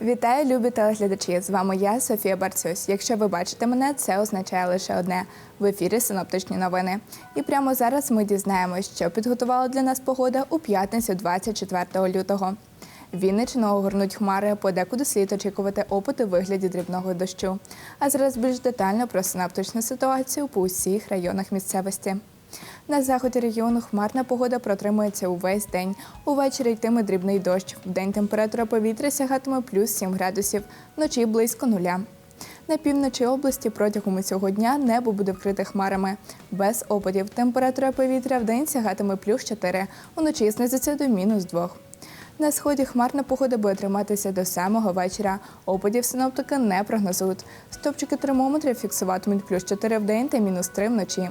Вітаю, любі телеглядачі! З вами я, Софія Барцюсь. Якщо ви бачите мене, це означає лише одне в ефірі синоптичні новини. І прямо зараз ми дізнаємось, що підготувала для нас погода у п'ятницю, 24 лютого. Вінниччину огорнуть хмари, подекуди слід очікувати опити у вигляді дрібного дощу. А зараз більш детально про синаптичну ситуацію по усіх районах місцевості. На заході регіону хмарна погода протримується увесь день. Увечері йтиме дрібний дощ. Вдень температура повітря сягатиме плюс 7 градусів, вночі близько нуля. На півночі області протягом цього дня небо буде вкрите хмарами. Без опадів температура повітря вдень сягатиме плюс 4, уночі знизиться до мінус 2. На сході хмарна погода буде триматися до самого вечора. Опадів синоптики не прогнозують. Стопчики термометрів фіксуватимуть плюс 4 в день та мінус 3 вночі.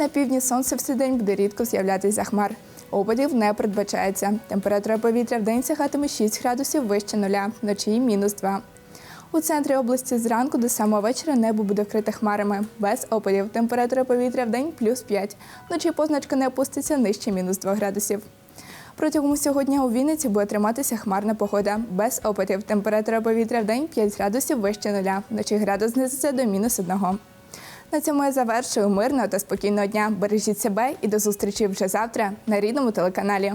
На півдні сонце в цей день буде рідко з'являтися хмар. Опадів не передбачається. Температура повітря в день сягатиме 6 градусів вище нуля, вночі мінус 2. У центрі області зранку до самого вечора небо буде вкрите хмарами. Без опадів. Температура повітря в день плюс 5. Вночі позначка не опуститься нижче мінус 2 градусів. Протягом усього дня у Вінниці буде триматися хмарна погода. Без опадів. Температура повітря в день 5 градусів вище нуля. Вночі градус знизиться до мінус 1. На цьому я завершую мирного та спокійного дня. Бережіть себе і до зустрічі вже завтра на рідному телеканалі.